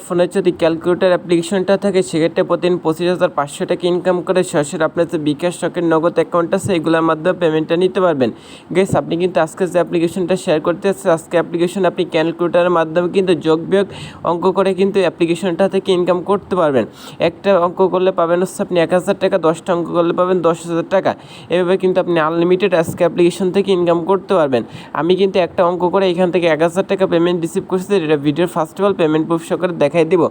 ফোনের যদি ক্যালকুলেটর অ্যাপ্লিকেশনটা থাকে, সেক্ষেত্রে প্রতিদিন পঁচিশ হাজার পাঁচশো টাকা ইনকাম করে সরাসরি আপনার যে বিকাশ শখের নগদ অ্যাকাউন্ট আছে, এগুলোর মাধ্যমে পেমেন্টটা নিতে পারবেন। গেস আপনি কিন্তু আজকে যে অ্যাপ্লিকেশনটা শেয়ার করতে আসছে আজকে অ্যাপ্লিকেশন আপনি ক্যালকুলেটরের মাধ্যমে কিন্তু যোগ বিয়োগ অঙ্ক করে কিন্তু অ্যাপ্লিকেশনটা থেকে ইনকাম করতে পারবেন। একটা অঙ্ক করলে পাবেন হচ্ছে আপনি এক হাজার টাকা, দশটা অঙ্ক করলে পাবেন দশ হাজার টাকা। এভাবে কিন্তু আপনি আনলিমিটেড আজকে অ্যাপ্লিকেশন থেকে ইনকাম করতে পারবেন। আমি কিন্তু একটা অঙ্ক করে এখান থেকে এক হাজার টাকা পেমেন্ট রিসিভ করছি। এটা ভিডিওর first of all payment proof সহকারে দেখাই দিব।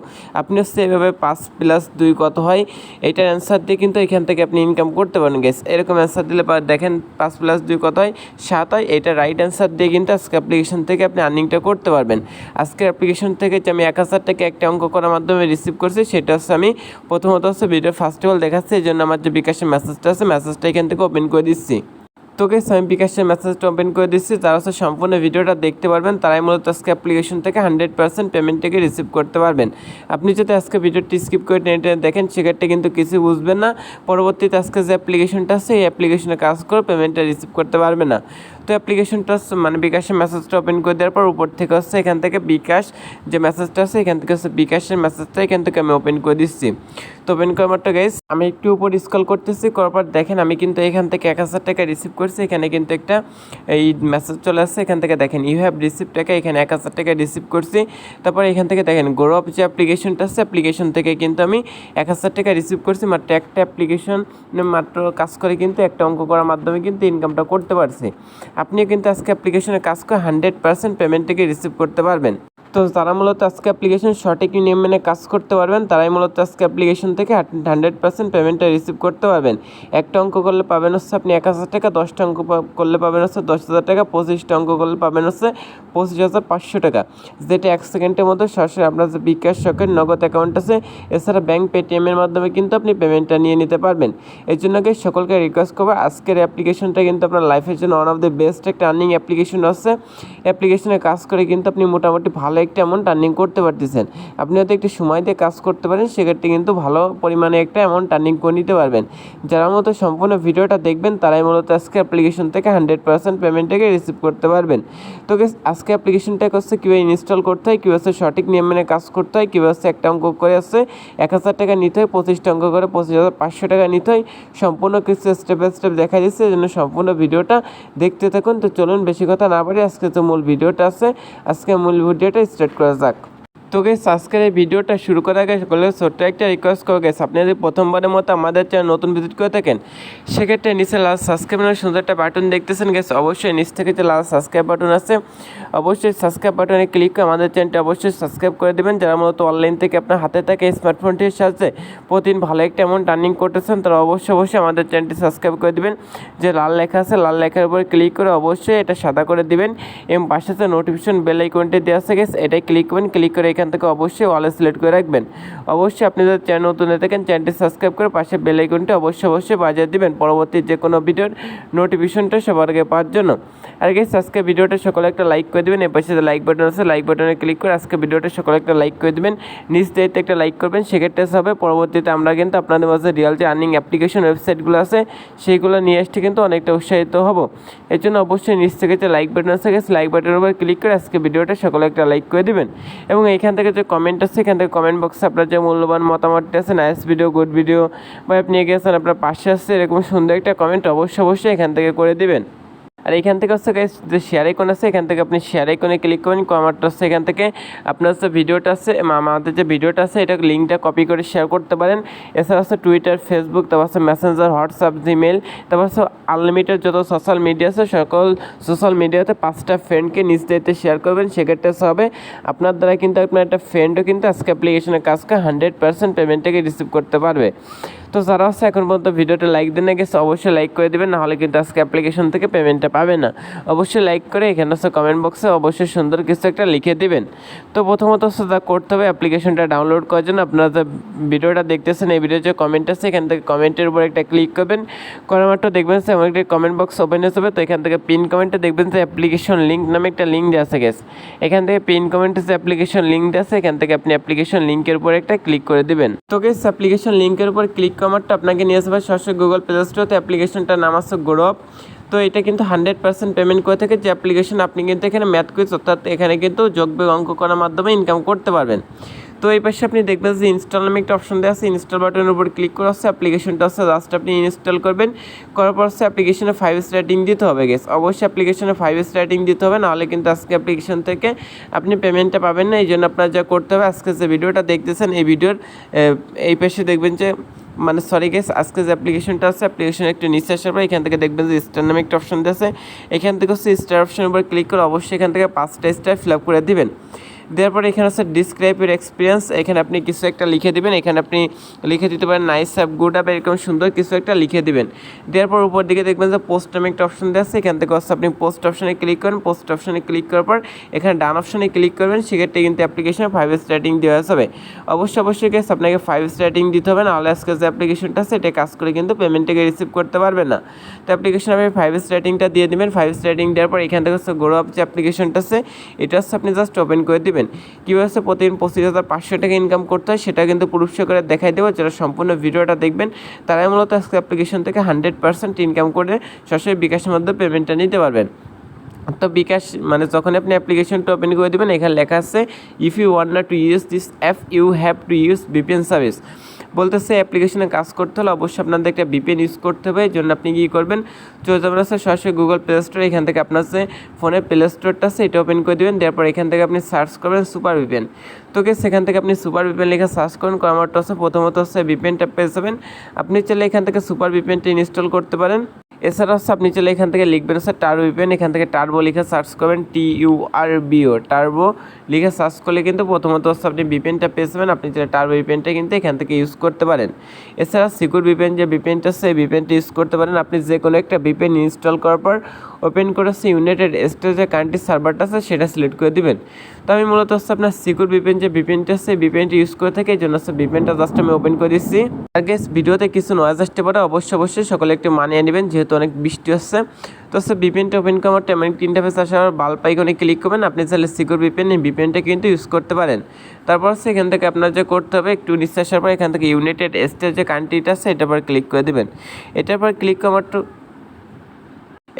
আপনি হচ্ছে এভাবে পাঁচ প্লাস দুই কত হয় এটার অ্যান্সার দিয়ে কিন্তু এখান থেকে আপনি ইনকাম করতে পারেন গেস এরকম অ্যান্সার দিলে দেখেন পাঁচ প্লাস দুই কত হয়, সাত হয় এটা রাইট অ্যান্সার দিয়ে কিন্তু আজকে অ্যাপ্লিকেশন থেকে আপনি আর্নিংটা করতে পারবেন। আজকের অ্যাপ্লিকেশন থেকে যে আমি এক হাজার টাকা একটা অঙ্ক করার মাধ্যমে রিসিভ করছি, সেটা হচ্ছে আমি প্রথমত হচ্ছে ভিডিও ফার্স্ট অফ অল দেখাচ্ছি, এই জন্য আমার যে বিকাশের মেসেজটা আছে মেসেজটা এখান থেকে ওপেন করে দিচ্ছি। তোকে আমি বিকাশের মেসেজটা ওপেন করে দিচ্ছি। তারা হচ্ছে সম্পূর্ণ ভিডিওটা দেখতে পারবেন, তারাই মূলত আজকে অ্যাপ্লিকেশন থেকে হান্ড্রেড পার্সেন্ট পেমেন্টটাকে রিসিভ করতে পারবেন। আপনি যদি আজকে ভিডিওটি স্কিপ করে টেনে টেনে দেখেন, সেক্ষেত্রে কিন্তু কিছু বুঝবেন না। পরবর্তীতে আজকে যে অ্যাপ্লিকেশনটা আছে, এই অ্যাপ্লিকেশনে কাজ করে পেমেন্টটা রিসিভ করতে পারবে না। অ্যাপ্লিকেশনটা মানে বিকাশের মেসেজটা ওপেন করে দেওয়ার পর উপর থেকে হচ্ছে এখান থেকে বিকাশ, যে মেসেজটা আছে এখান থেকে হচ্ছে বিকাশের মেসেজটা এখান থেকে আমি ওপেন করে দিচ্ছি। তো ওপেন করার মাত্র গাইস আমি একটু উপর স্কল করতেছি, করার পর দেখেন আমি কিন্তু এখান থেকে এক হাজার টাকা রিসিভ করছি, এখানে কিন্তু একটা এই মেসেজ চলে আসছে, এখান থেকে দেখেন ইউ হ্যাভ রিসিভ টাকা, এখানে এক হাজার টাকা রিসিভ করছি। তারপর এখান থেকে দেখেন গৌরব যে অ্যাপ্লিকেশনটা আছে অ্যাপ্লিকেশন থেকে কিন্তু আমি এক হাজার টাকা রিসিভ করছি, মাত্র একটা অ্যাপ্লিকেশন মাত্র কাজ করে কিন্তু একটা অঙ্ক করার মাধ্যমে কিন্তু ইনকামটা করতে পারছি। আপনিও কিন্তু আজকে অ্যাপ্লিকেশনের কাজ করে হান্ড্রেড পার্সেন্ট পেমেন্টটাকে রিসিভ করতে পারবেন। তো তারা মূলত আজকে অ্যাপ্লিকেশন সঠিক নিয়ম মেনে কাজ করতে পারবেন। তারাই মূলত আজকে অ্যাপ্লিকেশন থেকে হান্ড্রেড পার্সেন্ট পেমেন্টটা রিসিভ করতে পারবেন। একটা অঙ্ক করলে পাবেন হচ্ছে আপনি এক হাজার টাকা, দশটা অঙ্ক করলে পাবেন হচ্ছে দশ হাজার টাকা, পঁচিশটা অঙ্ক করলে পাবেন হচ্ছে পঁচিশ হাজার পাঁচশো টাকা। যেটা এক সেকেন্ডের মধ্যে সরাসরি আপনার যে বিকাশ শখের নগদ অ্যাকাউন্ট আছে, এছাড়া ব্যাঙ্ক পেটিএমের মাধ্যমে কিন্তু আপনি পেমেন্টটা নিয়ে নিতে পারবেন। এর জন্য কি সকলকে রিকোয়েস্ট করব, আজকের অ্যাপ্লিকেশনটা কিন্তু আপনার লাইফের জন্য ওয়ান অফ দ্য বেস্ট একটা আর্নিং অ্যাপ্লিকেশন আছে। অ্যাপ্লিকেশনে কাজ করে কিন্তু আপনি মোটামুটি ভালো একটা অ্যামাউন্ট টার্নিং করতে পারতেছেন। আপনি হয়তো একটু সময় দিয়ে কাজ করতে পারেন, সেক্ষেত্রে কিন্তু ভালো পরিমাণে একটা অ্যামাউন্ট টার্নিং করে নিতে পারবেন। যারা মতো সম্পূর্ণ ভিডিওটা দেখবেন, তারাই মূলত আজকে অ্যাপ্লিকেশন থেকে হান্ড্রেড পার্সেন্ট পেমেন্টটাকে রিসিভ করতে পারবেন। তো আজকে অ্যাপ্লিকেশনটা হচ্ছে কীভাবে ইনস্টল করতে হয় কীভাবে সঠিক নিয়ম মেনে কাজ করতে হয় কীভাবে একটা অঙ্ক করে আসছে এক হাজার টাকা নিতে হয়, পঁচিশটা অঙ্ক করে পঁচিশ হাজার পাঁচশো টাকা নিতে হয়। সম্পূর্ণ কিছু স্টেপ বাই স্টেপ দেখা দিচ্ছে জন্য সম্পূর্ণ ভিডিওটা দেখতে থাকুন। তো চলুন, বেশি কথা না পারি আজকে তো মূল ভিডিওটা আছে। আজকে মূল ভিডিওটা স্টার্ট করা যাক। তো গেস আজকের এই ভিডিওটা শুরু করার আগে সকলে ছোট্ট একটা রিকোয়েস্ট করো গেস আপনি যদি প্রথমবারের মতো আমাদের চ্যানেল নতুন ভিজিট করে থাকেন, সেক্ষেত্রে নিচে লাল সাবস্ক্রাইব সুন্দর একটা বাটন দেখতেছেন গেস অবশ্যই নিচ থেকে যে লাল সাবস্ক্রাইব বাটন আছে, অবশ্যই সাবস্ক্রাইব বাটনে ক্লিক করে আমাদের চ্যানেলটি অবশ্যই সাবস্ক্রাইব করে দেবেন। যারা মূলত অনলাইন থেকে আপনার হাতে থাকে স্মার্টফোনটির সাহায্যে প্রতিদিন ভালো একটা অ্যামাউন্ট আর্নিং করতেছেন, তারা অবশ্যই অবশ্যই আমাদের চ্যানেলটি সাবস্ক্রাইব করে দেবেন। যে লাল লেখা আছে, লাল লেখার উপরে ক্লিক করে অবশ্যই এটা সাদা করে দিবেন। এবং পাশে নোটিফিকেশন বেল আইকনটি দেওয়া আছে গেস এটাই ক্লিক করবেন। ক্লিক করে এখান থেকে অবশ্যই ওয়ালে সিলেক্ট করে রাখবেন। অবশ্যই আপনি যদি চ্যানেল নতুন হয়ে থাকেন চ্যানেলটি সাবস্ক্রাইব করে পাশে বেল আইকনটি অবশ্যই অবশ্যই বাজার দিবেন। পরবর্তী যে কোনো ভিডিওর নোটিফিকেশনটা সবার আগে পাওয়ার জন্য। আর গেস আজকে ভিডিওটা সকলে একটা লাইক করে দেবেন এর পাশে লাইক বাটন আছে লাইক বাটনে ক্লিক করে আজকে ভিডিওটা সকলে একটা লাইক করে দেবেন। নিজ দায়িত্বে একটা লাইক করবেন সেক্ষেত্রে হবে, পরবর্তীতে আমরা কিন্তু আপনাদের মাঝে রিয়াল যে আর্নিং অ্যাপ্লিকেশন ওয়েবসাইটগুলো আছে, সেইগুলো নিয়ে আসতে কিন্তু অনেকটা উৎসাহিত হব। এর জন্য অবশ্যই নিচ থেকে যে লাইক বাটন আছে গেছে লাইক বাটনের উপর ক্লিক করে আজকে ভিডিওটা সকলে একটা লাইক করে দিবেন। এবং এখান থেকে যে কমেন্ট আছে, এখান থেকে কমেন্ট বক্সে আপনার যে মূল্যবান মতামতটা আছে নাইস ভিডিও গুড ভিডিও বা আপনি গেছেন আপনার পাশে আসছে এরকম সুন্দর একটা কমেন্ট অবশ্যই অবশ্যই এখান থেকে করে দিবেন। আর এখান থেকে হচ্ছে guys, যে শেয়ার আইকন আছে, এখান থেকে আপনি শেয়ার আইকনে ক্লিক করবেন কমারটা হচ্ছে এখান থেকে আপনার হচ্ছে ভিডিওটা আছে আমাদের যে ভিডিওটা আছে এটা লিঙ্কটা কপি করে শেয়ার করতে পারেন। এছাড়া হচ্ছে টুইটার ফেসবুক তারপর হচ্ছে মেসেঞ্জার হোয়াটসঅ্যাপ জিমেল তারপর হচ্ছে আনলিমিটেড যত সোশ্যাল মিডিয়া আছে, সকল সোশ্যাল মিডিয়াতে পাঁচটা ফ্রেন্ডকে নিজ দায়িত্বে শেয়ার করবেন। সেক্ষেত্রে হবে, আপনার দ্বারা কিন্তু আপনার একটা ফ্রেন্ডও কিন্তু আজকে অ্যাপ্লিকেশনের কাজকে হান্ড্রেড পার্সেন্ট পেমেন্টটাকে রিসিভ করতে পারবে। তো যারা হচ্ছে এখন পর্যন্ত ভিডিওটা লাইক দেন গেছে অবশ্যই লাইক করে দেবেন। নাহলে কিন্তু আজকে অ্যাপ্লিকেশন থেকে পেমেন্টটা পাবে না। অবশ্যই লাইক করে এখানে হচ্ছে কমেন্ট বক্সে অবশ্যই সুন্দর কিছু একটা লিখে দিবেন। তো প্রথমত যা করতে হবে অ্যাপ্লিকেশনটা ডাউনলোড করার জন্য আপনারা যে ভিডিওটা দেখতেছেন, এই ভিডিওর যে কমেন্ট আছে, এখান থেকে কমেন্টের উপর একটা ক্লিক করবেন। করার মাত্র দেখবেন যে আমার একটা কমেন্ট বক্স ওপেন হয়ে যাবে, তো এখান থেকে পিন কমেন্টে দেখবেন যে অ্যাপ্লিকেশন লিঙ্ক নামে একটা লিঙ্ক দেওয়া আছে গেছে এখান থেকে পিন কমেন্টে যে অ্যাপ্লিকেশন লিঙ্ক দেওয়া আছে, এখান থেকে আপনি অ্যাপ্লিকেশন লিঙ্কের উপর একটা ক্লিক করে দিবেন। তো গেস অ্যাপ্লিকেশন লিঙ্কের উপর ক্লিক করারটা আপনাকে নিয়ে আসবে সরাসরি গুগল প্লে স্টোরতে অ্যাপ্লিকেশনটার নাম আছে গৌরব তো এটা কিন্তু হান্ড্রেড পার্সেন্ট পেমেন্ট করে থাকে যে অ্যাপ্লিকেশন আপনি কিন্তু এখানে ম্যাথ কুইজ অর্থাৎ এখানে কিন্তু যোগ অঙ্ক করার মাধ্যমে ইনকাম করতে পারবেন। তো এই পাশে আপনি দেখবেন যে ইনস্টল নামে একটা অপশন দেওয়া আছে ইনস্টল বাটনের উপর ক্লিক করে হচ্ছে অ্যাপ্লিকেশনটা হচ্ছে জাস্ট আপনি ইনস্টল করবেন। করার পর হচ্ছে অ্যাপ্লিকেশনে ফাইভ রেটিং দিতে হবে গেস অবশ্যই অ্যাপ্লিকেশনে ফাইভ রেটিং দিতে হবে, নাহলে কিন্তু আজকে অ্যাপ্লিকেশন থেকে আপনি পেমেন্টটা পাবেন না। এই জন্য আপনার যা করতে হবে আজকে যে ভিডিওটা দেখতেছেন, এই ভিডিওর এই পাশে দেখবেন যে মানে সরি গেস আজকে যে অ্যাপ্লিকেশনটা আছে অ্যাপ্লিকেশন একটু নিচে আসার পর এখান থেকে দেখবেন যে স্টার নামে একটা অপশন আছে এখান থেকে হচ্ছে স্টার অপশনের উপর ক্লিক করে অবশ্যই এখান থেকে পাঁচটা স্টার ফিল আপ করে দিবেন। দেওয়ার পরে এখানে আছে ডিসক্রাইব ইউর এক্সপিরিয়েন্স এখানে আপনি কিছু একটা লিখে দিবেন। এখানে আপনি লিখে দিতে পারেন নাইস অ্যাপ গুড অ্যাপ এরকম সুন্দর কিছু একটা লিখে দিবেন। দেওয়ার পর উপর দিকে দেখবেন যে পোস্ট নামে একটা অপশন দেওয়া আছে। এখান থেকে হচ্ছে আপনি পোস্ট অপশনে ক্লিক করেন। পোস্ট অপশনে ক্লিক করার পর এখানে ডান অপশনে ক্লিক করবেন। সেক্ষেত্রে কিন্তু অ্যাপ্লিকেশনে ফাইভ স্টার্টিং দেওয়া যাবে। অবশ্যই অবশ্যই গেস আপনাকে ফাইভ স্টার্টিং দিতে হবে। নাহলে আজকে যে অ্যাপ্লিকেশনটা আছে, এটা কাজ করে কিন্তু পেমেন্টটাকে রিসিভ করতে পারবেন না। তো অ্যাপ্লিকেশন আপনি ফাইভ স্টার্টিংটা দিয়ে দেবেন। ফাইভ স্টার্টিং দেওয়ার পর এখান থেকে হচ্ছে গ্রো আপ যে অ্যাপ্লিকেশনটা আছে, এটা হচ্ছে আপনি জাস্ট ওপেন করে দিবেন। কীভাবে হচ্ছে প্রতিদিন পঁচিশ হাজার পাঁচশো টাকা ইনকাম করতে হয় সেটা কিন্তু পুরুষ করে দেখাই দেবো। যারা সম্পূর্ণ ভিডিওটা দেখবেন। তারাই মূলত আজকে অ্যাপ্লিকেশন থেকে হান্ড্রেড পার্সেন্ট ইনকাম করে সরাসরি বিকাশের মধ্যে পেমেন্টটা নিতে পারবেন। তো বিকাশ মানে যখন আপনি অ্যাপ্লিকেশনটা ওপেন করে দেবেন, এখানে লেখা আছে ইফ ইউ ওয়ান্ট না to use this app you have to use VPN service বলতেছে অ্যাপ্লিকেশনে কাজ করতে হলে অবশ্যই আপনাদের একটা বিপিএন ইউজ করতে হবে। এই জন্য আপনি কী করবেন? চলে যাবেন আছে সরাসরি গুগল প্লে স্টোর এখান থেকে আপনার যে ফোনের প্লে স্টোরটা আছে, এটা ওপেন করে দেবেন। তারপর এখান থেকে আপনি সার্চ করবেন সুপার বিপিএন তোকে সেখান থেকে আপনি সুপার বিপিএন লিখে সার্চ করুন। করামারটা আছে প্রথমত হচ্ছে বিপিএনটা পেয়ে যাবেন। আপনি চাইলে এখান থেকে সুপার বিপিএনটা ইনস্টল করতে পারেন। এছাড়া হচ্ছে আপনি চলে এখান থেকে লিখবেন হচ্ছে টার্বো ইপেন এখান থেকে টার্বো লিখে সার্চ করবেন T U R B O turbo লিখে সার্চ করলে কিন্তু প্রথমত হচ্ছে আপনি বিপেনটা পেয়ে যাবেন। আপনি চাইলে টার্বো ইপেনটা কিন্তু এখান থেকে ইউজ করতে পারেন। এছাড়া সিকিউর বিপেন যে বিপেনটা সেই বিপেনটা ইউজ করতে পারেন। আপনি যে কোনো একটা বিপেন ইনস্টল করার পর ওপেন করে ইউনাইটেড স্টেটস যে কান্ট্রি সার্ভারটা আছে, সেটা সিলেক্ট করে দিবেন। তো আমি মূলত হচ্ছে আপনার সিকিউর ভিপিএন যে ভিপিএনটা আছে ভিপিএনটা ইউজ করে থাকি এই জন্য হচ্ছে ভিপিএনটা জাস্ট আমি ওপেন করে দিচ্ছি। আর গেস ভিডিওতে কিছু নয়েজ আসতে পারে, অবশ্যই অবশ্যই সকলে একটু মানিয়ে নেবেন, যেহেতু অনেক বৃষ্টি হচ্ছে। তো হচ্ছে ভিপিএনটা ওপেন করার টাইম ইন্টারফেস আসার বাল্ব আইকনে ক্লিক করবেন, আপনি চাইলে সিকিউর ভিপিএন এই ভিপিএনটা কিন্তু ইউজ করতে পারেন। তারপর হচ্ছে এখান থেকে আপনার যে করতে হবে, একটু নিচে আসার পর এখান থেকে ইউনাইটেড স্টেট যে কান্ট্রিটা আছে, এটার পর ক্লিক করে দেবেন। এটার পর ক্লিক করার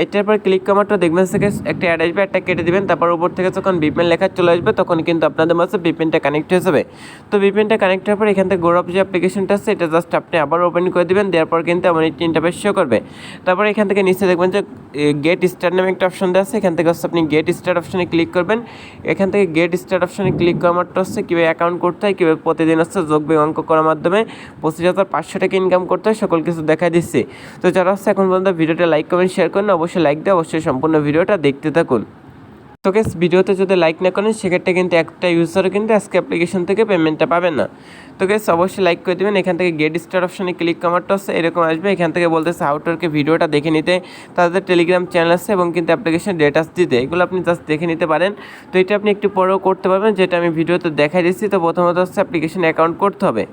এটার পর ক্লিক করার দেখবেন থেকে একটা অ্যাড আসবে, একটা কেটে দিবেন। তারপর উপর থেকে যখন বিপেন লেখা চলে আসবে, তখন কিন্তু আপনাদের মাঝে বিপেনটা কানেক্ট হয়ে যাবে। তো বিপেনটা কানেক্ট হওয়ার পর এখান থেকে গোরপ যে অ্যাপ্লিকেশনটা আছে, এটা জাস্ট আপনি আবার ওপেন করে দেবেন, দেওয়ার পর কিন্তু এমন একটি ইন্টারফেস শো করবে। তারপর এখান থেকে নিচে দেখবেন যে গেট স্টার্ট নামে একটা অপশন দেওয়া আছে। এখান থেকে হচ্ছে আপনি গেট স্টার্ট অপশনে ক্লিক করবেন। এখান থেকে গেট স্টার্ট অপশনে ক্লিক করার মাত্র হচ্ছে কীভাবে অ্যাকাউন্ট করতে হয়, কীভাবে প্রতিদিন হচ্ছে যোগ অঙ্ক করার মাধ্যমে পঁচিশ হাজার পাঁচশো টাকা ইনকাম করতে হয়, সকল কিছু দেখাই দিচ্ছি। তো যারা হচ্ছে এখন পর্যন্ত ভিডিওটা লাইক কমেন্ট শেয়ার করেন অবশ্যই লাইক দিয়ে অবশ্যই সম্পূর্ণ ভিডিওটা দেখতে থাকুন। তো গেস ভিডিওতে যদি লাইক না করেন, সেক্ষেত্রে কিন্তু একটা ইউজারও কিন্তু আজকে অ্যাপ্লিকেশন থেকে পেমেন্টটা পাবেন না। তো গেস অবশ্যই লাইক করে দেবেন। এখান থেকে গেট স্টার অপশানে ক্লিক কমারটা হচ্ছে এরকম আসবে। এখান থেকে বলতেছে আউটারকে ভিডিওটা দেখে নিতে। তাদের টেলিগ্রাম চ্যানেল আছে এবং কিন্তু অ্যাপ্লিকেশন ডেটাস দিতে। এগুলো আপনি জাস্ট দেখে নিতে পারেন। তো এটা আপনি একটু পরেও করতে পারবেন। যেটা আমি ভিডিওতে দেখাই দিচ্ছি, তো প্রথমত হচ্ছে অ্যাপ্লিকেশন অ্যাকাউন্ট করতে হবে।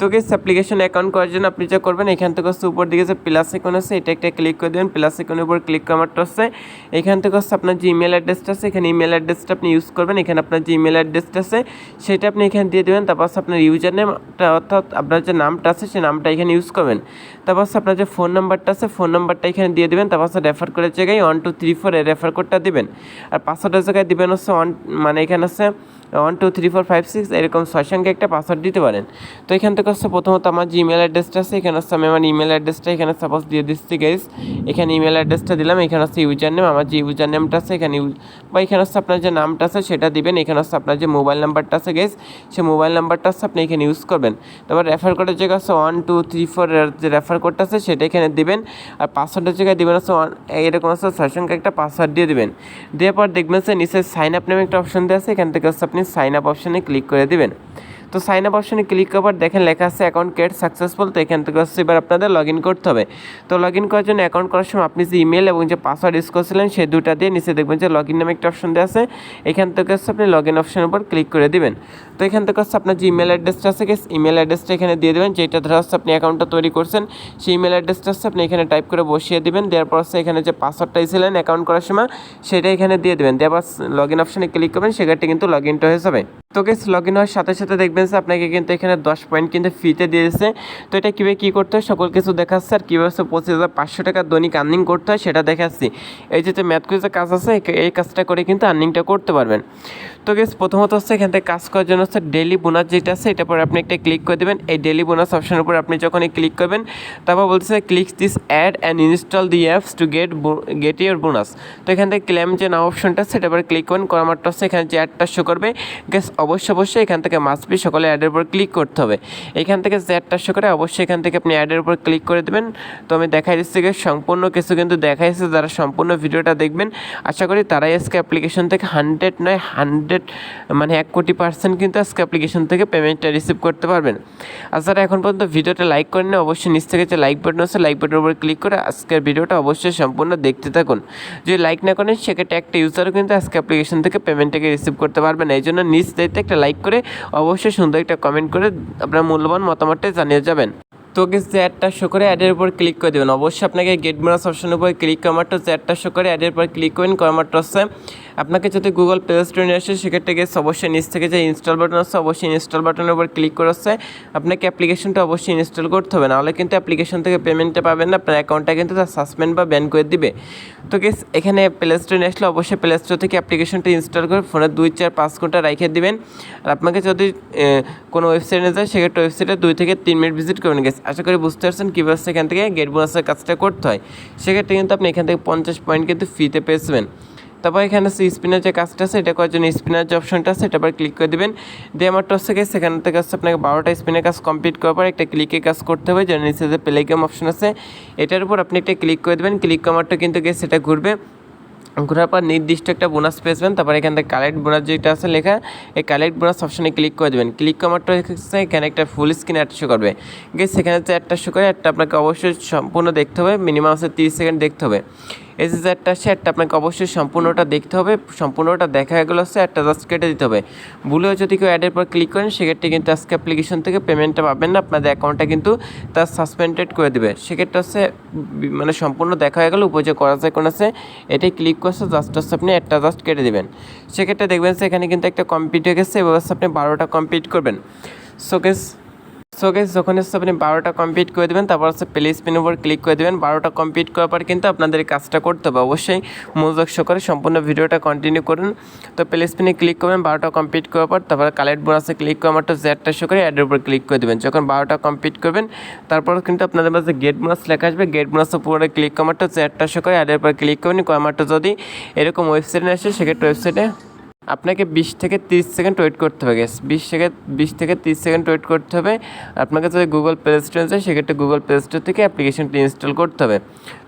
তো গেস অ্যাপ্লিকেশন অ্যাকাউন্ট করার জন্য আপনি যা করবেন, এখান থেকে হচ্ছে উপর দিকে যে প্লাস আইকন আছে, এটা একটা ক্লিক করে দেবেন। প্লাস আইকনের উপর ক্লিক করারটা হচ্ছে, এখান থেকে হচ্ছে আপনার যে ইমেল অ্যাড্রেসটা আছে, এখানে ইমেল অ্যাড্রেসটা আপনি ইউজ করবেন। এখানে আপনার যে ইমেল অ্যাড্রেসটা আছে, সেটা আপনি এখানে দিয়ে দেবেন। তারপর আপনার ইউজার নেমটা অর্থাৎ আপনার যে নামটা আছে সেই নামটা এখানে ইউজ করবেন। তারপর আপনার যে ফোন নাম্বারটা আছে ফোন নাম্বারটা এখানে দিয়ে দেবেন। তারপর রেফার করার জায়গায় one two three four refer কোডটা দেবেন। আর পাসওয়ার্ডের জায়গায় দেবেন হচ্ছে ওয়ান মানে এখানে হচ্ছে one, two, three, four, five, six, এরকম ছয় সঙ্গে একটা পাসওয়ার্ড দিতে পারেন। তো এখান থেকে হচ্ছে প্রথমত আমার যে ইমেল অ্যাড্রেসটা আছে, এখানে হচ্ছে আমি আমার ইমেল অ্যাড্রেসটা এখানে সাপোজ দিয়ে দিচ্ছি গাইজ এখানে ইমেল অ্যাড্রেসটা দিলাম, এখানে হচ্ছে ইউজার নেম আমার যে ইউজার নেমটা আছে, এখানে বা এখানে হচ্ছে আপনার যে নামটা আছে, সেটা দিবেন। এখানে হচ্ছে আপনার যে মোবাইল নাম্বারটা আছে গাইজ সে মোবাইল নাম্বারটা আছে আপনি এখানে ইউজ করবেন। তারপর রেফার কোডের জায়গায় হচ্ছে ওয়ান টু থ্রি ফোর যে রেফার কোডটা আছে, সেটা এখানে দিবেন। আর পাসওয়ার্ডের জায়গায় দিবেন হচ্ছে ওয়ান এরকম হচ্ছে ছয় সঙ্গে একটা পাসওয়ার্ড দিয়ে দিবেন। দেওয়ার পর দেখবেন যে নিচে সাইন আপ নামে একটা অপশন দেওয়া আছে, এখান থেকে হচ্ছে আপনি সাইন আপ অপশানে ক্লিক করে দিবেন। তো সাইন আপ অপশনে ক্লিক করার দেখেন লেখা আছে অ্যাকাউন্ট ক্রিয়েট সাকসেসফুল তো এখান থেকে হচ্ছে এবার আপনাদের লগ ইন করতে হবে। তো লগ ইন করার জন্য অ্যাকাউন্ট করার সময় আপনি যে ইমেল এবং যে পাসওয়ার্ড ইউজ করছিলেন, সেই দুটা দিয়ে নিচে দেখবেন যে লগ ইন নামে একটা অপশন দেওয়া আছে। এখান থেকে হচ্ছে আপনি লগ ইন অপশনের উপর ক্লিক করে দিবেন। তো এখান থেকে হচ্ছে আপনার যে ইমেল অ্যাড্রেসটা আছে ইমেল অ্যাড্রেসটা এখানে দিয়ে দেবেন। যেটা ধরে হচ্ছে আপনি অ্যাকাউন্টটা তৈরি করছেন, সেই ইমেল অ্যাড্রেসটা হচ্ছে আপনি এখানে টাইপ করে বসিয়ে দিবেন। দেওয়ার পর হচ্ছে এখানে যে পাসওয়ার্ডটা ছিলেন অ্যাকাউন্ট করার সময়, সেটা এখানে দিয়ে দেবেন। দেওয়ার পর লগ ইন অপশনে ক্লিক করবেন সেক্ষেত্রে কিন্তু লগ ইনটা হয়ে যাবে। তো গেস লগ ইন হওয়ার সাথে সাথে দেখবেন যে আপনাকে কিন্তু এখানে দশ পয়েন্ট কিন্তু ফ্রিতে দিয়েছে। তো এটা কীভাবে কী করতে হয়? সকল কিছু দেখাচ্ছে আর কীভাবে পঁচিশ হাজার পাঁচশো টাকা দৈনিক আর্নিং করতে হয় সেটা দেখাচ্ছি। এই যে ম্যাথ কুইজের কাজ আছে এই- কাজটা করে কিন্তু আর্নিংটা করতে পারবেন। তো গেস প্রথমত হচ্ছে এখান থেকে কাজ করার জন্য হচ্ছে ডেলি বোনাস যেটা আছে, এটার পর আপনি একটা ক্লিক করে দেবেন। এই ডেলি বোনাস অপশনের উপর আপনি যখনই ক্লিক করবেন, তারপর বলছে click this add and install the apps to get get your bonus তো এখান থেকে ক্লেম যে নাও অপশনটা সেটা পর ক্লিক করবেন। মাত্র হচ্ছে এখানে যে অ্যাডটা শো করবে। গ্যাস অবশ্যই অবশ্যই এখান থেকে মাসবি সকলে অ্যাডের উপর ক্লিক করতে হবে। এখান থেকে যে অ্যাডটা করে অবশ্যই এখান থেকে আপনি অ্যাডের উপর ক্লিক করে দেবেন। তো আমি দেখাই দিচ্ছি সম্পূর্ণ কিছু কিন্তু দেখাইছে যারা সম্পূর্ণ ভিডিওটা দেখবেন। আশা করি তারাই আজকে অ্যাপ্লিকেশন থেকে হান্ড্রেড নয় হান্ড্রেড মানে এক কোটি পার্সেন্ট কিন্তু আজকে অ্যাপ্লিকেশন থেকে পেমেন্টটা রিসিভ করতে পারবেন। আর যারা এখন পর্যন্ত ভিডিওটা লাইক করেন না, অবশ্যই নিচ থেকে যে লাইক বাটন আছে লাইক বাটনের উপর ক্লিক করে আজকের ভিডিওটা অবশ্যই সম্পূর্ণ দেখতে থাকুন। যদি লাইক না করেন সেক্ষেত্রে একটা ইউজারও কিন্তু আজকে অ্যাপ্লিকেশন থেকে পেমেন্টটাকে রিসিভ করতে পারবেন এই জন্য নিচ একটা লাইক করে অবশ্যই সুন্দর একটা কমেন্ট করে আপনার মূল্যবান মতামতটা জানিয়ে যাবেন। তো গেস যে অ্যাডটা শো করে অ্যাডের উপর ক্লিক করে দেবেন। অবশ্যই আপনাকে গেট বোনাস অপশনের উপর ক্লিক করা মাত্র যে অ্যাডটা শো করে অ্যাডের উপর ক্লিক করবেন। করা মাত্র হচ্ছে, আপনাকে যদি গুগল প্লে স্টোরে নিয়ে আসে, সেক্ষেত্রে গেস অবশ্যই নিচ থেকে যে ইনস্টল বাটন আছে, অবশ্যই ইনস্টল বাটনের উপর ক্লিক করে হচ্ছে আপনাকে অ্যাপ্লিকেশনটা অবশ্যই ইনস্টল করতে হবে। নাহলে কিন্তু অ্যাপ্লিকেশন থেকে পেমেন্টটা পাবেন না, আপনার অ্যাকাউন্টটা কিন্তু তার সাসপেন্ড বা ব্যান করে দিবে। তো গেস এখানে প্লে স্টোরে নিয়ে আসলে অবশ্যই প্লে স্টোর থেকে অ্যাপ্লিকেশনটা ইনস্টল করে ফোনে দুই চার পাঁচ ঘণ্টা রেখে দিবেন। আর আপনাকে যদি কোনো ওয়েবসাইটে যায়, সেক্ষেত্রে ওয়েবসাইটে দুই থেকে তিন মিনিট ভিজিট করবেন গেস আশা করি বুঝতে পারছেন কীভাবে সেখান থেকে গেট বোনাসের কাজটা করতে হয়। সেক্ষেত্রে কিন্তু আপনি এখান থেকে পঞ্চাশ পয়েন্ট কিন্তু ফ্রিতে পেয়েছিলেন। তারপর এখানে আছে স্পিনার যে কাজটা আছে, এটা করার জন্য স্পিনার যে অপশনটা আছে, এটা আবার ক্লিক করে দেবেন। দিয়ে আমার টস থেকে সেখান থেকে হচ্ছে আপনাকে বারোটা স্পিনের কাজ কমপ্লিট করার পর একটা ক্লিকে কাজ করতে হবে যার নিচে যে প্লে গেম অপশন আছে, এটার উপর আপনি একটা ক্লিক করে দেবেন। ক্লিক করার কিন্তু গিয়ে সেটা ঘুরবে। ঘোরার পর নির্দিষ্ট একটা বোনাস পেয়েছেন তারপর এখান থেকে কালেক্ট বোনাস যেটা আছে লেখা, এই কালেক্ট বোনাস অপশনে ক্লিক করে দেবেন। ক্লিক করার মাত্র এখানে একটা ফুল স্ক্রিন অ্যাড শো করবে। সেখানে যে অ্যাডটা শো করে অ্যাডটা আপনাকে অবশ্যই সম্পূর্ণ দেখতে হবে। মিনিমাম হচ্ছে তিরিশ সেকেন্ড দেখতে হবে। যে একটা আছে একটা আপনাকে অবশ্যই সম্পূর্ণটা দেখতে হবে, সম্পূর্ণটা দেখা গেলো হচ্ছে একটা জাস্ট কেটে দিতে হবে। ভুলেও যদি কেউ অ্যাডের পর ক্লিক করেন, সেক্ষেত্রে কিন্তু আজকে অ্যাপ্লিকেশন থেকে পেমেন্টটা পাবেন না, আপনাদের অ্যাকাউন্টটা কিন্তু তার সাসপেন্ডেড করে দেবে। সেক্ষেত্রে হচ্ছে মানে সম্পূর্ণ দেখা হয়ে গেলো, উপযোগ করা যায় কোন আছে, এটাই ক্লিক করছে, জাস্ট হচ্ছে আপনি একটা জাস্ট কেটে দেবেন। সেক্ষেত্রে দেখবেন যে এখানে কিন্তু একটা কমপ্লিট হয়ে গেছে এবার আপনি বারোটা কমপ্লিট করবেন। সো গেস সো গেস যখন হচ্ছে আপনি বারোটা কমপ্লিট করে দেবেন, তারপর হচ্ছে প্লে স্পিন উপর ক্লিক করে দেবেন। বারোটা কমপ্লিট করার পর কিন্তু আপনাদের কাজটা করতে হবে। অবশ্যই মনোযোগ সহকারে সম্পূর্ণ ভিডিওটা কন্টিনিউ করুন। তো প্লে স্পিনে ক্লিক করবেন, বারোটা কমপ্লিট করার পর, তারপর কালেক্ট বোনাসে ক্লিক করার মাত্র জ্যাডটা শো করে অ্যাডের উপর ক্লিক করে দেবেন। যখন বারোটা কমপ্লিট করবেন, তারপর কিন্তু আপনাদের মাঝে গেট বোনাস লেখা আসবে। গেট বোনাসের উপরে ক্লিক করার মাত্র জ্যাডটা শো করে অ্যাডের উপর ক্লিক করবেন করার মাত্র যদি এরকম ওয়েবসাইটে আসে, সেক্ষেত্রে ওয়েবসাইটে আপনাকে বিশ থেকে তিরিশ সেকেন্ড ওয়েট করতে হবে গেস বিশ থেকে বিশ থেকে তিরিশ সেকেন্ড ওয়েট করতে হবে। আপনাকে যদি গুগল প্লে স্টোর যায় সেক্ষেত্রে গুগল প্লে স্টোর থেকে অ্যাপ্লিকেশনটি ইনস্টল করতে হবে।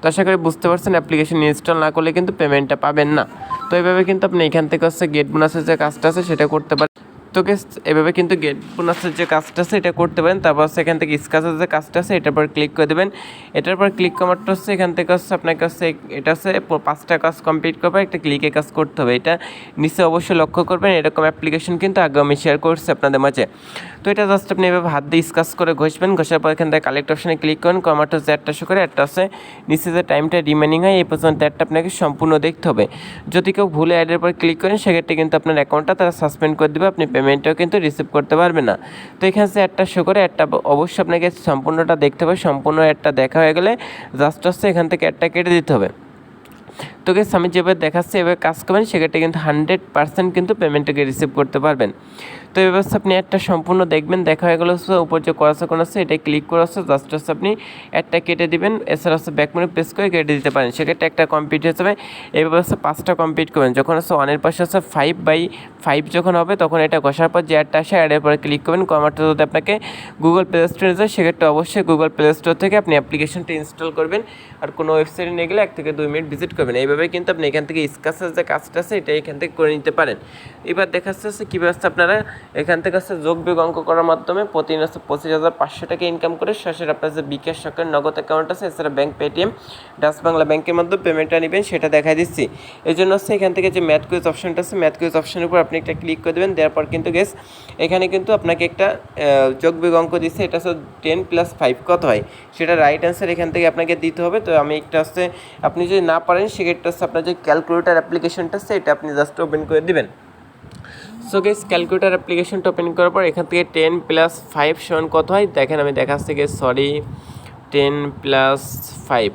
তো আশা করি বুঝতে পারছেন অ্যাপ্লিকেশন ইনস্টল না করলে কিন্তু পেমেন্টটা পাবেন না। তো এইভাবে কিন্তু আপনি এখান থেকে হচ্ছে গেট বোনাসের যে কাজটা আছে, সেটা করতে পারেন তো গেস এভাবে কিন্তু গেট বোনাসের যে কাজটা আছে এটা করতে পারেন। তারপর এখান থেকে স্কাচের যে কাজটা আছে, এটার পর ক্লিক করে দেবেন। এটার পর ক্লিক করার হচ্ছে এখান থেকে হচ্ছে আপনাকে হচ্ছে এটা প- পাঁচটা কাজ কমপ্লিট করবে একটা ক্লিকে কাজ করতে হবে। এটা নিচে অবশ্যই লক্ষ্য করবেন, এরকম অ্যাপ্লিকেশন কিন্তু আগে আমি শেয়ার করছি আপনাদের মাঝে। তো এটা জাস্ট আপনি এভাবে হাত দিয়ে স্কাচ করে ঘষবেন, ঘষার পর এখান থেকে কালেক্ট অপশনে ক্লিক করুন কমাটো হচ্ছে একটা শো করে একটা আছে নিচে যে টাইমটা রিমেনিং হয়, এই পর্যন্ত একটা আপনাকে সম্পূর্ণ দেখতে হবে। যদি কেউ ভুলে অ্যাডের পর ক্লিক করেন, সেক্ষেত্রে কিন্তু আপনার অ্যাকাউন্টটা তারা সাসপেন্ড করে দেবে, আপনি পেমেন্টটাও কিন্তু রিসিভ করতে পারবে না। তো এখানে থেকে একটা শো করে একটা অবশ্যই আপনাকে সম্পূর্ণটা দেখতে হবে, সম্পূর্ণ একটা দেখা হয়ে গেলে জাস্ট হচ্ছে এখান থেকে একটা কেটে দিতে হবে। তো গেস আমি যেভাবে দেখাচ্ছি, এভাবে কাজ করবেন, সেক্ষেত্রে কিন্তু হান্ড্রেড পার্সেন্ট কিন্তু পেমেন্টটাকে রিসিভ করতে পারবেন। তো এই ব্যবস্থা আপনি একটা সম্পূর্ণ দেখবেন, দেখা হয়ে গেলো উপর যে করাছে কোন আছে এটা ক্লিক করে আছে জাস্ট হচ্ছে আপনি একটা কেটে দিবেন, এছাড়া হচ্ছে ব্যাক মেনু প্রেস করে কেটে দিতে পারেন। সেক্ষেত্রে একটা কমপ্লিট হয়ে যাবে। এই ব্যবস্থা পাঁচটা কমপ্লিট করবেন। যখন হচ্ছে ওয়ানের পাশে হচ্ছে ফাইভ বাই ফাইভ যখন হবে, তখন এটা ঘষার পর যে অ্যাডটা আসে অ্যাডের পরে ক্লিক করবেন। কমারটা যদি আপনাকে গুগল প্লে স্টোরে যায়, সেক্ষেত্রে অবশ্যই গুগল প্লে স্টোর থেকে আপনি অ্যাপ্লিকেশনটা ইনস্টল করবেন। আর কোনো ওয়েবসাইটে নিয়ে গেলে এক থেকে দুই মিনিট ভিজিট করবেন। এইভাবে কিন্তু আপনি এখান থেকে স্কাসের যে কাজটা আছে, এটা এখান থেকে করে নিতে পারেন। এবার দেখাচ্ছে হচ্ছে কীভাবে হচ্ছে আপনারা এখান থেকে হচ্ছে যোগ বিয়োগ অঙ্ক করার মাধ্যমে প্রতিদিন হচ্ছে পঁচিশ হাজার পাঁচশো টাকা ইনকাম করে শেষের আপনার যে বিকাশ সরকার নগদ অ্যাকাউন্ট আছে, এছাড়া ব্যাংক পেটিএম ডাস বাংলা ব্যাংকের মাধ্যমে পেমেন্টটা নেবেন, সেটা দেখাই দিচ্ছি। এই জন্য হচ্ছে এখান থেকে যে ম্যাথ কুইজ অপশনটা আছে ম্যাথ কুইজ অপশনের উপর আপনি একটা ক্লিক করে দেবেন, দেওয়ার পর কিন্তু গেস এখানে কিন্তু আপনাকে একটা যোগ বিয়োগ অঙ্ক দিচ্ছে, এটা হচ্ছে টেন প্লাস ফাইভ কত হয়? সেটা রাইট অ্যান্সার এখান থেকে আপনাকে দিতে হবে। তো আমি একটা হচ্ছে, আপনি যদি না পারেন, সেক্ষেত্রে হচ্ছে আপনার যে ক্যালকুলেটার অ্যাপ্লিকেশনটা আছে, এটা আপনি জাস্ট ওপেন করে দিবেন। সো গেস ক্যালকুলেটার অ্যাপ্লিকেশনটা ওপেন করার পর এখান থেকে টেন প্লাস ফাইভ সমান কত হয়? দেখেন আমি দেখাচ্ছি guys sorry ten plus five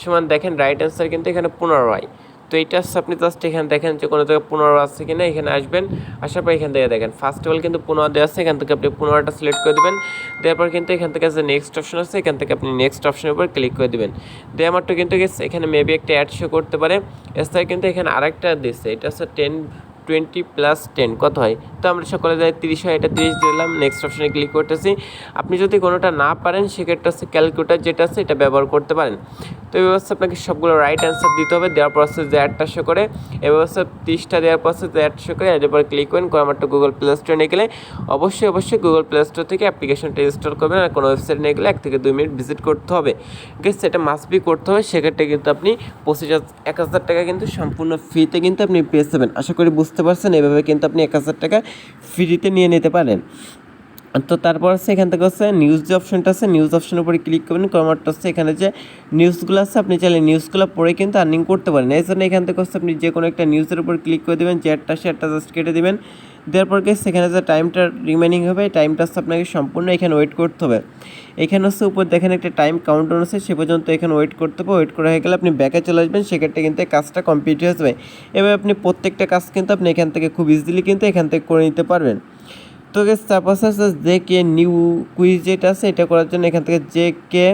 সমান দেখেন রাইট অ্যান্সার কিন্তু এখানে পনেরো হয়। তো এইটা আপনি জাস্ট এখানে দেখেন যে কোনো জায়গায় পনেরো আছে কিনা এখানে আসবেন, আসার পর এখান থেকে দেখেন। ফার্স্ট অফ অল কিন্তু পনেরো দেওয়া আছে, এখান থেকে আপনি পনেরোটা সিলেক্ট করে দেবেন। দেওয়ার পর কিন্তু এখান থেকে যে নেক্সট অপশন আছে, এখান থেকে আপনি নেক্সট অপশনের উপর ক্লিক করে দেবেন। দেওয়া মাত্র কিন্তু এখানে মেবি একটা অ্যাড শো করতে পারে। এছাড়া কিন্তু এখানে আরেকটা দিচ্ছে এটা হচ্ছে টেন টোয়েন্টি প্লাস টেন কত হয়? তো আমরা সকলে যাই তিরিশ হয়, এটা তিরিশ দিলাম নেক্সট অপশানে ক্লিক করতেছি। আপনি যদি কোনোটা না পারেন, সেক্ষেত্রে হচ্ছে ক্যালকুলেটার যেটা আছে, এটা ব্যবহার করতে পারেন। তো এই ব্যবস্থা আপনাকে সবগুলো রাইট অ্যান্সার দিতে হবে, দেওয়ার পর হচ্ছে যে অ্যাডটা শো করে, এই ব্যবস্থা তিরিশটা দেওয়ার পর হচ্ছে যে অ্যাড শো করে এর ক্লিক করেন করে আমার গুগল প্লে স্টোরে নিয়ে গেলে অবশ্যই অবশ্যই গুগল প্লে স্টোর থেকে অ্যাপ্লিকেশনটা ইনস্টল করবেন আর কোনো ওয়েবসাইট নিয়ে গেলে এক থেকে দুই মিনিট ভিজিট করতে হবে। গেস সেটা মাস্ট বি করতে হবে, সেক্ষেত্রে কিন্তু আপনি পঁচিশ হাজার, এক হাজার টাকা কিন্তু সম্পূর্ণ ফ্রিতে কিন্তু আপনি পেয়ে যাবেন। আশা করি বুঝতে পারছেন? এভাবে কিন্তু আপনি এক হাজার টাকা ফ্রিতে নিয়ে নিতে পারেন। তো তারপর হচ্ছে এখান থেকে হচ্ছে নিউজ যে অপশনটা আছে নিউজ অপশনের উপরে ক্লিক করবেন। কমারটা হচ্ছে এখানে যে নিউজগুলো আছে, আপনি চাইলে নিউজগুলো পড়ে কিন্তু আর্নিং করতে পারেন। এই জন্য এখান থেকে হচ্ছে আপনি যে কোনো একটা নিউজের উপর ক্লিক করে দেবেন, যে একটা সে একটা জাস্ট কেটে দেবেন। দেওয়ার পর গেছে সেখানে যে টাইমটা রিমেনিং হবে টাইমটা হচ্ছে আপনাকে সম্পূর্ণ এখানে ওয়েট করতে হবে। এখানে হচ্ছে উপর দেখেন একটা টাইম কাউন্টার আছে, সে পর্যন্ত এখানে ওয়েট করতে হবে। ওয়েট করা হয়ে গেলে আপনি ব্যাকে চলে আসবেন, সেক্ষেত্রে কিন্তু কাজটা কমপ্লিট হয়ে যাবে। এবার আপনি প্রত্যেকটা কাজ কিন্তু আপনি এখান থেকে খুব ইজিলি কিন্তু এখান থেকে করে নিতে পারবেন। তো গেস তারপর যে কে নিউ কুইজ যেটা আছে, এটা করার জন্য এখান থেকে যে কে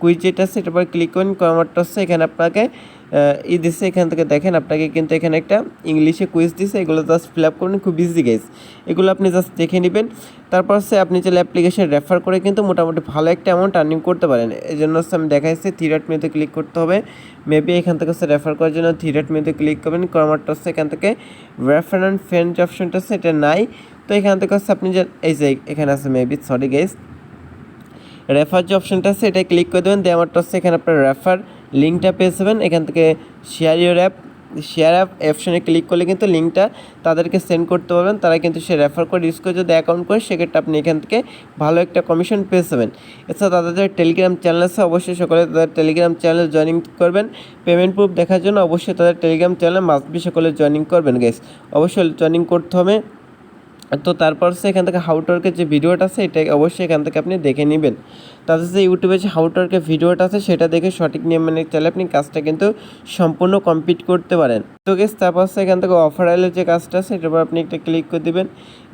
কুইজ যেটা আছে, এটার পর ক্লিক করুন। কমারটা হচ্ছে এখানে আপনাকে ই দিচ্ছে এখান থেকে দেখেন আপনাকে কিন্তু এখানে একটা ইংলিশে কুইজ দিচ্ছে এগুলো জাস্ট ফিল আপ করুন, খুব ইজি গেস এগুলো আপনি জাস্ট দেখে নেবেন। তারপর হচ্ছে আপনি চাইলে অ্যাপ্লিকেশন রেফার করে কিন্তু মোটামুটি ভালো একটা অ্যামাউন্ট আর্নিং করতে পারেন। এই জন্য হচ্ছে আমি দেখাইছি থ্রি ডট মেতে ক্লিক করতে হবে। মেবি এখান থেকে হচ্ছে রেফার করার জন্য থ্রি ডট মেতে ক্লিক করবেন। কমারটা হচ্ছে এখান থেকে রেফার অ্যান্ড ফ্রেন্ড যে অপশনটা আছে এটা নাই। তো এখান থেকে হচ্ছে আপনি যে এই যে এখানে আছে মেবি সরি গেস রেফার যে অপশনটা আছে এটা ক্লিক করে দেবেন। দিয়ে আমারটা হচ্ছে এখানে আপনার রেফার লিঙ্কটা পেয়ে যাবেন। এখান থেকে share your app share app অপশনে ক্লিক করলে কিন্তু লিঙ্কটা তাদেরকে সেন্ড করতে পারবেন। তারা কিন্তু সে রেফার করে ইউজ করে যদি অ্যাকাউন্ট করে, সেক্ষেত্রে আপনি এখান থেকে ভালো একটা কমিশন পেয়ে যাবেন। এছাড়া তাদের টেলিগ্রাম চ্যানেল আছে, অবশ্যই সকলে তাদের টেলিগ্রাম চ্যানেল জয়েনিং করবেন। পেমেন্ট প্রুফ দেখার জন্য অবশ্যই তাদের টেলিগ্রাম চ্যানেল মাস্ট বি সকলে জয়েনিং করবেন গেস অবশ্যই জয়েনিং করতে হবে। তো তারপর সে এখান থেকে হাউটওয়ার্কের যে ভিডিওটা আছে, এটা অবশ্যই এখান থেকে আপনি দেখে নেবেন। তাদের যে ইউটিউবে যে হাউটওয়ার্কের ভিডিওটা আছে, সেটা দেখে সঠিক নিয়ম মেনে চাইলে আপনি কাজটা কিন্তু সম্পূর্ণ কমপ্লিট করতে পারেন। তো গেস তারপর সে এখান থেকে অফার আইলের যে কাজটা আছে, এটার পর আপনি একটা ক্লিক করে দেবেন।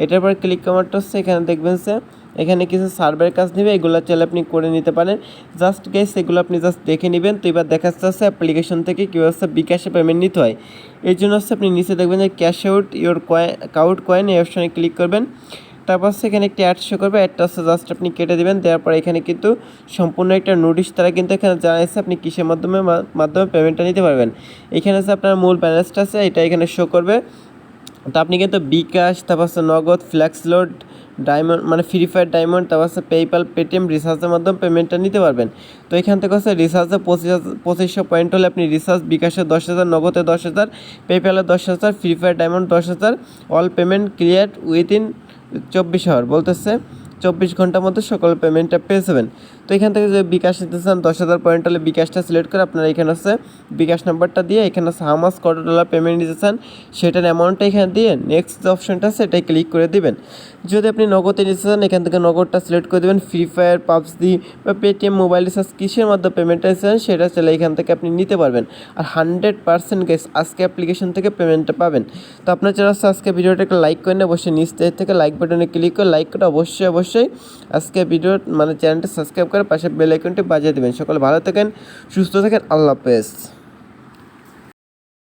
এটার পর ক্লিক করার হচ্ছে এখানে দেখবেন সে এখানে কিছু সার্ভের কাজ নেবে, এগুলো চাইলে আপনি করে নিতে পারেন। জাস্ট গেস এগুলো আপনি জাস্ট দেখে নেবেন। তো এবার দেখা যাচ্ছে অ্যাপ্লিকেশন থেকে কীভাবে হচ্ছে, বিকাশে পেমেন্ট নিতে হয়। এই জন্য হচ্ছে আপনি নিচে দেখবেন যে ক্যাশ আউট ইউর কয়েন কাউট কয়েন এই অপশানে ক্লিক করবেন। তারপর সেখানে একটি অ্যাড শো করবে অ্যাডটা হচ্ছে জাস্ট আপনি কেটে দেবেন। দেওয়ার পর এখানে কিন্তু সম্পূর্ণ একটা নোটিশ তারা কিন্তু এখানে জানাইছে আপনি কিসের মাধ্যমে মাধ্যমে পেমেন্টটা নিতে পারবেন। এখানে হচ্ছে আপনার মূল ব্যালেন্সটা আছে, এটা এখানে শো করবে। তো আপনি কিন্তু বিকাশ, তারপর হচ্ছে নগদ ফ্ল্যাক্স লোড ডায়মন্ড মানে ফ্রি ফায়ার ডায়মন্ড তারপর হচ্ছে পেপ্যাল পেটিএম রিচার্জের মাধ্যমে পেমেন্টটা নিতে পারবেন। তো এখান থেকে হচ্ছে রিচার্জে পঁচিশ পঁচিশশো পয়েন্ট হলে আপনি রিচার্জ বিকাশে দশ হাজার, নগদে দশ হাজার পেপ্যালে দশ হাজার ফ্রি ফায়ার ডায়মন্ড দশ হাজার all payment clear within চব্বিশ আওয়ার বলতেছে। চব্বিশ ঘণ্টার মধ্যে সকল পেমেন্টটা পেয়ে যাবেন। তো এখান থেকে যে বিকাশ নিতে চান দশ হাজার পয়েন্ট হলে বিকাশটা সিলেক্ট করে আপনারা এখানে হচ্ছে বিকাশ নাম্বারটা দিয়ে এখানে হচ্ছে হামাস কত ডলার পেমেন্ট নিতে চান সেটার অ্যামাউন্টটা এখানে দিয়ে নেক্সট যে অপশনটা আছে এটাই ক্লিক করে দিবেন। যদি আপনি নগদে নিতে চান এখান থেকে নগদটা সিলেক্ট করে দেবেন ফ্রি ফায়ার পাবজি বা পেটিএম মোবাইল রিচার্জ কিসের মাধ্যমে পেমেন্টটা নিতে চান সেটা চলে এখান থেকে আপনি নিতে পারবেন। আর হান্ড্রেড পার্সেন্ট গেস আজকে অ্যাপ্লিকেশন থেকে পেমেন্টটা পাবেন। তো আপনার যারা আজকে ভিডিওটাকে লাইক করেন, অবশ্যই নিচ থেকে লাইক বাটনে ক্লিক করে লাইক করে অবশ্যই অবশ্যই আজকে ভিডিও মানে চ্যানেলটা সাবস্ক্রাইব করে পাশে বেল আইকনটি বাজিয়ে দেবেন। সকলে ভালো থাকেন সুস্থ থাকেন আল্লাহ হাফেজ।